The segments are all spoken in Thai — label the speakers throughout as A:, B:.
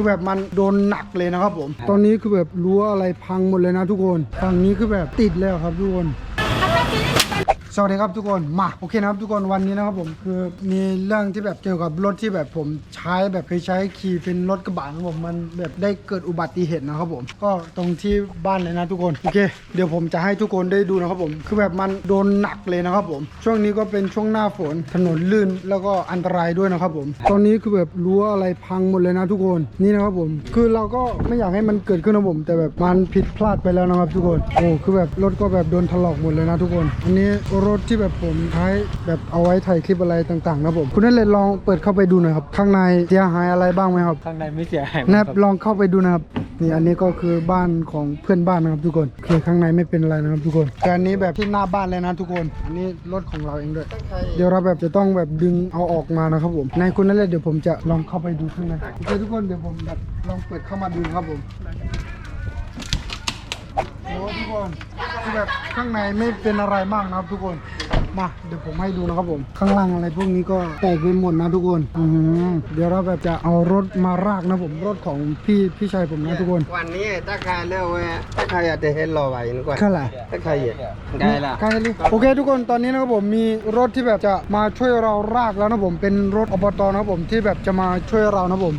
A: คือแบบมันโดนหนักเลยนะครับผม ตอนนี้คือแบบรั้วอะไรพังหมดเลยนะทุกคน ฝั่งนี้คือแบบติดแล้วครับทุกคน สวัสดีครับทุกคนมาโอเคนะครับทุกคนวันนี้นะครับผมคือมีเรื่องที่แบบเกี่ยวกับรถที่แบบผมใช้แบบเคยใช้ขี่เป็นรถกระบะครับผมมันแบบได้เกิดอุบัติเหตุนะครับผมก็ตรงที่บ้านเลยนะทุกคนโอเค เดี๋ยวผมจะให้ทุกคนได้ดูนะครับผม คือแบบมันโดนหนักเลยนะครับผม ช่วงนี้ก็เป็นช่วงหน้าฝนถนนลื่นแล้วก็อันตรายด้วยนะครับผม ตอนนี้คือแบบรั้วอะไรพังหมดเลยนะทุกคนนี่นะครับผม คือเราก็ไม่อยากให้มันเกิดขึ้นนะผม แต่แบบมันผิดพลาดไปแล้วนะครับทุกคนโอ้คือแบบรถก็แบบโดนถลอกหมดเลยนะทุกคนอันนี้รถที่แบบผมใช้แบบเอาไว้ถ่ายคลิปอะไรต่างๆนะผมคุณนั่นเลยลองเปิดเข้าไปดูหน่อยครับ ข้างในเสียหายอะไรบ้างไหมครับ
B: ข้างในไม่เสียหาย
A: นะครับลองเข้าไปดูนะครับนี่อันนี้ก็คือบ้านของเพื่อนบ้านนะครับทุกคนคือข้างในไม่เป็นอะไรนะครับทุกคนแต่อันนี้แบบที่หน้าบ้านเลยนะทุกคน อันนี้รถของเราเองด้วย เดี๋ยวเราแบบจะต้องแบบดึงเอาออกมานะครับผมในคุณนั่นแหละเดี๋ยวผมจะลองเข้าไปดูข้างในโอเคทุกคนเดี๋ยวผมแบบลองเปิดเข้ามาดูนะครับผม โอ้ทุกคนคือแบบข้างในไม่เป็นอะไรมากนะครับทุกคน มาเดี๋ยวผมให้ดูนะครับผม ข้างล่างอะไรพวกนี้ก็แตกไปหมดนะทุกคนอืมเดี๋ยวเราแบบจะเอารถมารากนะผมรถของพี่พี่ชายผมนะทุกคน
C: วันนี้ถ้าใครเลือกไว้ถ้าใครอยากจะเห็นรอไว้นึกว่า
A: แค่ไหน
C: ถ้าใครอยาก
B: ได้ละ
A: ใกล้เลยโอเคทุกคนตอนนี้นะครับผมมีรถที่แบบจะมาช่วยเรารากแล้วนะผมเป็นรถอบตนะครับผมที่แบบจะมาช่วยเรานะผม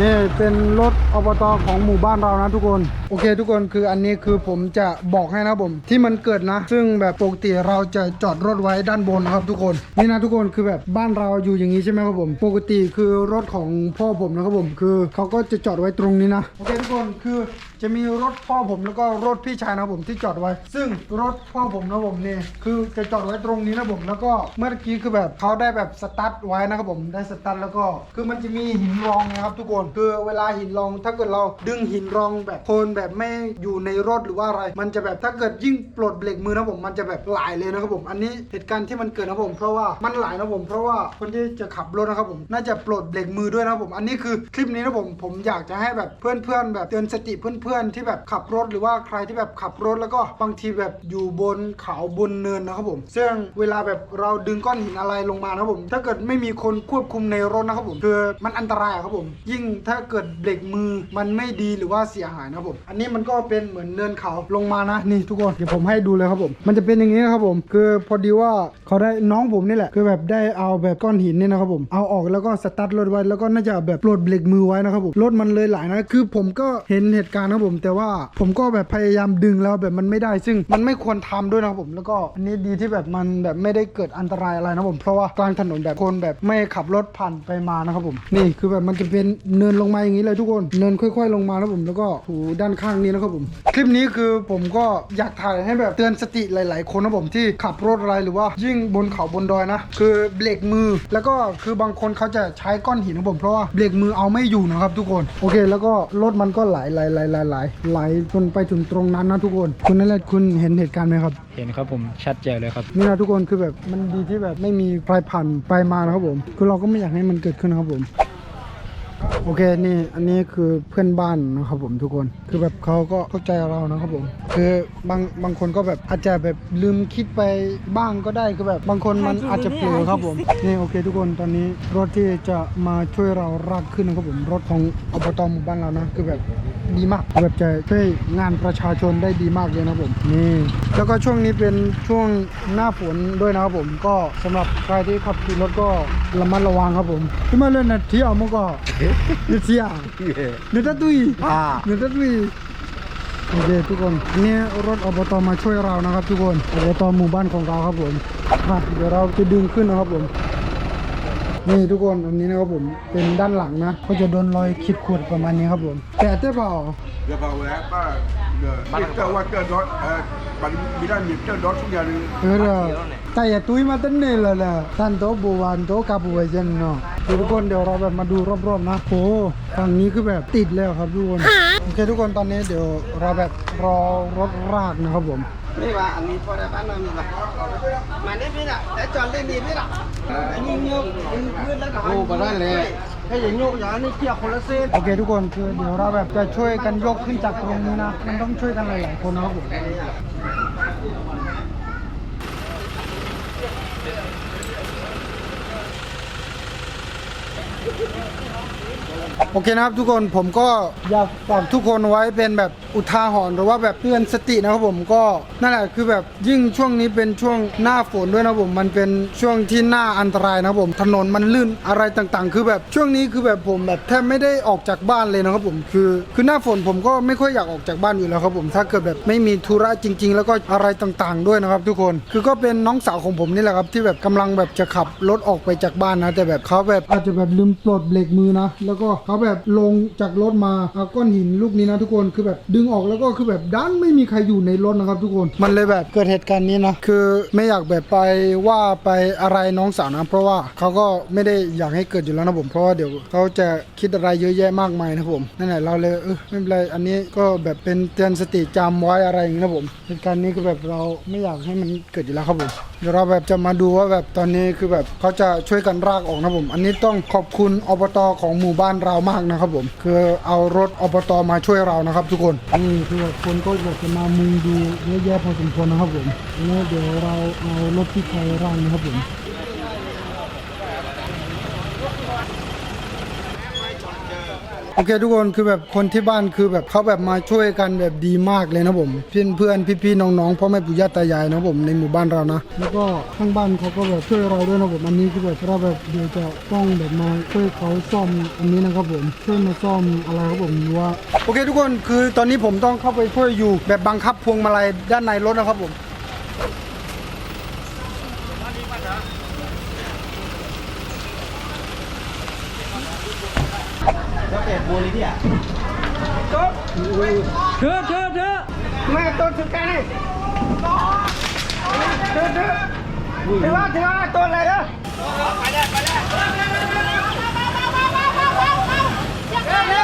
A: นี่เป็นรถอบตของหมู่บ้านเรานะทุกคน โอเคทุกคนคืออันนี้คือผมจะบอกให้นะครับผม ที่มันเกิดนะ ซึ่งแบบปกติเราจะจอดรถไว้ด้านบนนะครับทุกคนนี่นะทุกคนคือแบบบ้านเราอยู่อย่างนี้ใช่ไหมครับผม ปกติคือรถของพ่อผมนะครับผม คือเขาก็จะจอดไว้ตรงนี้นะโอเคทุกคนคือ จะมีรถพ่อผมแล้วก็รถพี่ชายนะผมที่จอดไว้ ซึ่งรถพ่อผมนะผมเนี่ยคือจะจอดไว้ตรงนี้นะผมแล้วก็เมื่อกี้คือแบบเขาได้แบบสตาร์ทไว้นะครับผมได้สตาร์ทแล้วก็ คือมันจะมีหินรองนะครับทุกคนคือเวลาหินรองถ้าเกิดเราดึงหินรองแบบโคนแบบไม่อยู่ในรถหรือว่าอะไร มันจะแบบถ้าเกิดยิ่งปลดเบรกมือนะผมมันจะแบบไหลเลยนะครับผม อันนี้เหตุการณ์ที่มันเกิดนะผม เพราะว่ามันไหลนะผม เพราะว่าคนที่จะขับรถนะครับผมน่าจะปลดเบรกมือด้วยนะผม อันนี้คือคลิปนี้นะผมผมอยากจะให้แบบเพื่อนๆแบบเตือนสติเพื่อนๆที่แบบขับรถหรือว่าใครที่แบบขับรถแล้วก็บางทีแบบอยู่บนเขาบนเนินนะครับผมซึ่งเวลาแบบเราดึงก้อนหินอะไรลงมานะครับผม ถ้าเกิดไม่มีคนควบคุมในรถนะครับผมคือมันอันตรายครับผม ยิ่งถ้าเกิดเบรกมือมันไม่ดีหรือว่าเสียหายนะครับผม อันนี้มันก็เป็นเหมือนเนินเขาลงมานะนี่ทุกคนเดี๋ยวผมให้ดูเลยครับผม มันจะเป็นอย่างนี้นะครับผม คือพอดีว่าเขาได้น้องผมนี่แหละ คือแบบได้เอาแบบก้อนหินเนี่ยนะครับผมเอาออกแล้วก็สตาร์ทรถไว้แล้วก็น่าจะแบบปลดเบรกมือไว้นะครับผมรถมันเลยไหลนะคือผมก็เห็นเหตุการณ์นะผม แต่ว่าผมก็แบบพยายามดึงแล้วแบบมันไม่ได้ ซึ่งมันไม่ควรทำด้วยนะครับผม แล้วก็อันนี้ดีที่แบบมันแบบไม่ได้เกิดอันตรายอะไรนะผม เพราะว่ากลางถนนแบบคนแบบไม่ขับรถผ่านไปมานะครับผม นี่คือแบบมันจะเป็นเนินลงมาอย่างนี้เลยทุกคน เนินค่อย ๆ ลงมานะครับผม แล้วก็ถูด้านข้างนี้นะครับผม คลิปนี้คือผมก็อยากถ่ายให้แบบเตือนสติหลาย ๆ คนนะผมที่ขับรถอะไรหรือว่ายิ่งบนเขาบนดอยนะ คือเบรกมือ แล้วก็คือบางคนเขาจะใช้ก้อนหินนะผมเพราะว่าเบรกมือเอาไม่อยู่นะครับทุกคน โอเค แล้วก็รถมันก็ไหลไหลไหลไหลไหลไหลจนไปถึงตรงนั้นนะทุกคน คุณนั่นแหละคุณเห็นเหตุการณ์ไหมครับ
B: เห็นครับผมชัดเจนเลยครับ
A: นี่นะทุกคนคือแบบมันดีที่แบบไม่มีใครผ่านไปมานะครับผม คือเราก็ไม่อยากให้มันเกิดขึ้นนะครับผมโอเคนี่อันนี้คือเพื่อนบ้านนะครับผมทุกคนคือแบบเขาก็เข้าใจเรานะครับผม คือบางบางคนก็แบบอาจจะแบบลืมคิดไปบ้างก็ได้คือแบบบางคนมันอาจจะเผลอครับผมนี่โอเค ทุกคนตอนนี้รถที่จะมาช่วยเรารากขึ้นนะครับผมรถของอบตหมู่บ้านเรานะคือแบบ ดีมากแบบจะช่วยงานประชาชนได้ดีมากเลยนะครับผมนี่แล้วก็ช่วงนี้เป็นช่วงหน้าฝนด้วยนะครับผมก็สำหรับใครที่ขับขี่รถก็ระมัดระวังครับผมที่มาเล่นนะที่เอามาก็นี่เสียเนื้อตุย
C: อ่า
A: เนื้อตุยโอเคทุกคนอันนี้รถอบตมาช่วยเรานะครับ ทุกคนอบตหมู่บ้านของเราครับผมมาเดี๋ยวเราจะดึงขึ้นนะครับผม นี่ทุกคนอันนี้นะครับผมเป็นด้านหลังนะ ก็จะโดนรอยขีดข่วนประมาณนี้ครับผมแต่ได้เปล่า
D: Dia bawa apa? Dia kita water dot paling bila ni kita dot sudah ni.
A: เออเด้อแต่อย่าตุ้ยมาตั้งเนี่ยเลยนะท่านโตะบัวานโตะกาบวยเจนเนาะเดี๋ยวทุกคนเดี๋ยวเราแบบมาดูรอบๆนะโอ้ฝั่งนี้คือแบบติดแล้วครับทุกคนโอเคทุกคนตอนนี้เดี๋ยวเราแบบรอรถรากนะครับผม
C: นี่ว่าอันนี้พอได้บ้านเรามีป่ะมาได้พี่ละแต่จอดเล่นดีพี่ละอันนี้โยกขึ้นแล้วก็โอ้ก็ได้เลยถ้าอย่างโยกอย่างนี้เกี่ยวคนละเส้น
A: โอเคทุกคนคือเดี๋ยวเราแบบจะช่วยกันยกขึ้นจากตรงนี้นะ มันต้องช่วยกันหลายๆคนนะครับผม
C: เโอ
A: เคนะครับทุกคนผมก็อยากฝากทุกคนไว้เป็นแบบ อุทาหรณ์หรือว่าแบบเตือนสตินะครับผมก็นั่นแหละคือแบบยิ่งช่วงนี้เป็นช่วงหน้าฝนด้วยนะผมมันเป็นช่วงที่หน่าอันตรายนะครับผมถนนมันลื่นอะไรต่างๆ คือแบบช่วงนี้คือแบบผมแบบแทบไม่ได้ออกจากบ้านเลยนะครับผมคือคือหน้าฝนผมก็ไม่ค่อยอยากออกจากบ้านอยู่แล้วครับผมถ้าเกิดแบบไม่มีธุระจริง ๆ แล้วก็อะไรต่างๆ ด้วยนะครับ ทุกคนคือก็เป็นน้องสาวของผมนี่แหละครับที่แบบกำลังแบบจะขับรถออกไปจากบ้านนะ แต่แบบเขาแบบอาจจะแบบลืมปลดเบรกมือนะ แล้วก็เขาแบบลงจากรถมาเอาก้อนหินลูกนี้นะทุกคนคือแบบดึงออกแล้วก็คือแบบดันไม่มีใครอยู่ในรถนะครับทุกคน มันเลยแบบเกิดเหตุการณ์นี้นะคือไม่อยากแบบไปว่าไปอะไรน้องสาวนะเพราะว่าเขาก็ไม่ได้อยากให้เกิดอยู่แล้วนะผมเพราะว่าเดี๋ยวเขาจะคิดอะไรเยอะแยะมากมายนะผมนั่นแหละเราเลยเออไม่เป็นไรอันนี้ก็แบบเป็นเตือนสติจำไว้อะไรอย่างนี้นะผมเหตุการณ์นี้คือแบบเราไม่อยากให้มันเกิดอยู่แล้วครับผมเดี๋ยวเราแบบจะมาดูว่าแบบตอนนี้คือแบบเขาจะช่วยกันรากออกนะผม อันนี้ต้องขอบคุณอบตของหมู่บ้านเรามากนะครับผม คือเอารถอบตมาช่วยเรานะครับทุกคนนี่คือคนก็อยากจะมามุงดูเยอะแยะพอสมควรนะครับผมแล้วเดี๋ยวเราเอารถที่ใครร่างนะครับผม โอเคทุกคนคือแบบคนที่บ้านคือแบบเขาแบบมาช่วยกันแบบดีมากเลยนะผมเพื่อนเพื่อนๆพี่ๆน้องๆพ่อแม่ปู่ย่าตายายนะผมในหมู่บ้านเรานะ แล้วก็ข้างบ้านเขาก็แบบช่วยเราด้วยนะผมอันนี้คือแบบเราแบบเดี๋ยวจะต้องแบบมาช่วยเขาซ่อมอันนี้นะครับผมช่วยมาซ่อมอะไรครับผมว่าโอเคทุกคนคือตอนนี้ผมต้องเข้าไปช่วยอยู่แบบบังคับพวงมาลัยด้านในรถนะครับผม
C: เจ็บบัลยเนี่ยก็เถอะเถอะเถอะแม่ตัวสุงกันเลยเถอะเถอะถือว่าถือว่าตัวอะไรเนะไปแล้ไปแล้ว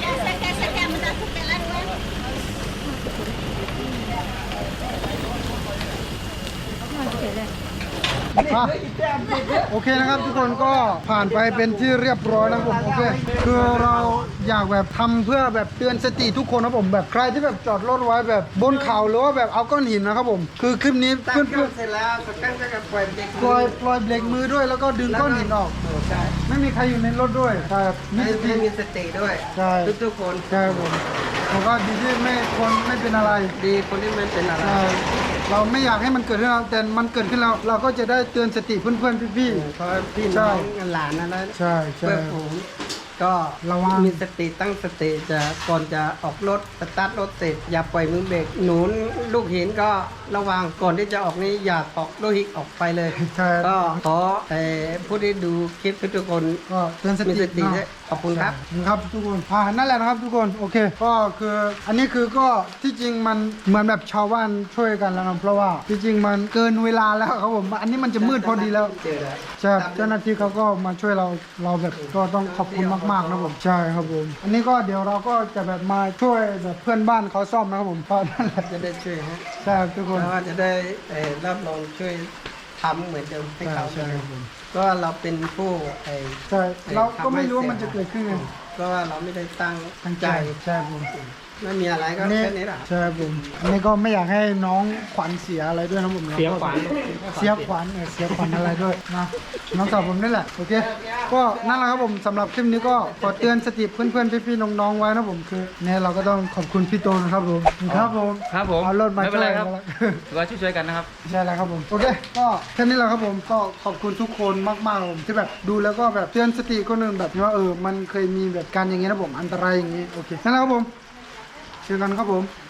C: कैसा कैसा कैमरा तो पहला हुआ
A: อะโอเคนะครับทุกคนก็ผ่านไปเป็นที่เรียบร้อยนะครับผมโอเคคือเราอยากแบบทำเพื่อแบบเตือนสติทุกคนนะครับผมแบบใครที่แบบจอดรถไว้แบบบนเขาหรือว่าแบบเอาก้อนหินนะครับผมคือคลิปนี้
C: ตั้ง
A: เพื่อน
C: เครื่องเสร็จแล้วสกังก็จะปล่อยเด็ก
A: ๆปล่อยปล่อยเบรกมือด้วยแล้วก็ดึงก้อนหินออก
C: ใช่
A: ไม่มีใครอยู่ในรถด้วยใช่ครับ
C: ให้
A: นี่
C: ให้มีสติด้วย
A: ใช่
C: ทุกทุกๆคน
A: ใช่ครับผมผมก็ดีที่ไม่คนไม่เป็นอะไร
C: ดีคนที่ไม่เป็นอะไร
A: ใช่ เราไม่อยากให้มันเกิดขึ้นแล้วแต่มันเกิดขึ้นแล้วเราก็จะได้เตือนสติเพื่อนๆพี่
C: เพราะพี่
A: ใช่
C: น้องหลานอะไร
A: ๆใช่ใช่
C: เพื่อนผมก็
A: ระวัง
C: มีสติตั้งสติจะก่อนจะออกรถสตาร์ทรถเสร็จอย่าปล่อยมือเบรกหนุนลูกหินก็ระวังก่อนที่จะออกนี้อย่าออกลูกหินออกไปเลย
A: ใช่
C: ก็ขอเอ่อผู้ที่ดูคลิปทุกๆคน
A: ก็เตือนส
C: มี
A: ติ
C: สติ
A: เนาะ
C: ด้วยขอบคุณครับ
A: ครับทุกคนอ่านั่นแหละนะครับทุกคนโอเค ก็คืออันนี้คือก็ที่จริงมันเหมือนแบบชาวบ้านช่วยกันแล้วนะเพราะว่าที่จริงมันเกินเวลาแล้วครับผมอันนี้มันจะมืดพอดีแล้ว
C: เจอแล้ว
A: ใช่ครับเจ้าหน้าที่เขาก็มาช่วยเราเราแบบก็ต้องขอบคุณมากๆนะผมใช่ครับผมอันนี้ก็เดี๋ยวเราก็จะแบบมาช่วยแบบเพื่อนบ้านเขาซ่อมนะครับผมก็นั่นแหละ
C: จะได้ช่วยฮะ
A: ใช่ครับทุกคน
C: แล้วก็จะได้เอ่อรับรองช่วยทำเหมือนเดิมให้
A: ใช่
C: เขา
A: ใช่ครับผม
C: ก็เราเป็นผู้ไอ้
A: ใช่เราก็ไม่รู้ว่ามันจะเกิดขึ้นไง
C: ก็ว่าเราไม่ได้ตั้ง
A: ตั้งใจใช่ครับผม
C: ไม่มีอะไรก็
A: อันนี้
C: แค่นี้แหละ
A: ใช่ครับผมอันนี้ก็ไม่อยากให้น้องขวัญเสียอะไรด้วยนะผมนะ
B: เสียขวัญ
A: เสียขวัญเออเสียขวัญอะไรด้วยนะน้องสาวผมนี่แหละโอเคก็นั่นแหละครับผมสำหรับคลิปนี้ก็ขอเตือนสติเพื่อนๆพี่ๆน้องๆไว้นะผมคือเนี่ยเราก็ต้องขอบคุณพี่โตนะครับผมครับผม
B: ครับผม
A: เอารถมา
B: ไม่เป็นไรครับ
A: ช่วย
B: ก็ช่วยๆกันนะครับ
A: ใช่แล้วครับผม โอเค ก็แค่นี้แหละครับผมก็ขอบคุณทุกคนมากๆครับผมที่แบบดูแล้วก็แบบเตือนสติคนอื่นแบบว่าเออมันเคยมีแบบการอย่างงี้นะผมอันตรายอย่างงี้โอเคนั่นแหละครับผม เจอกันครับผม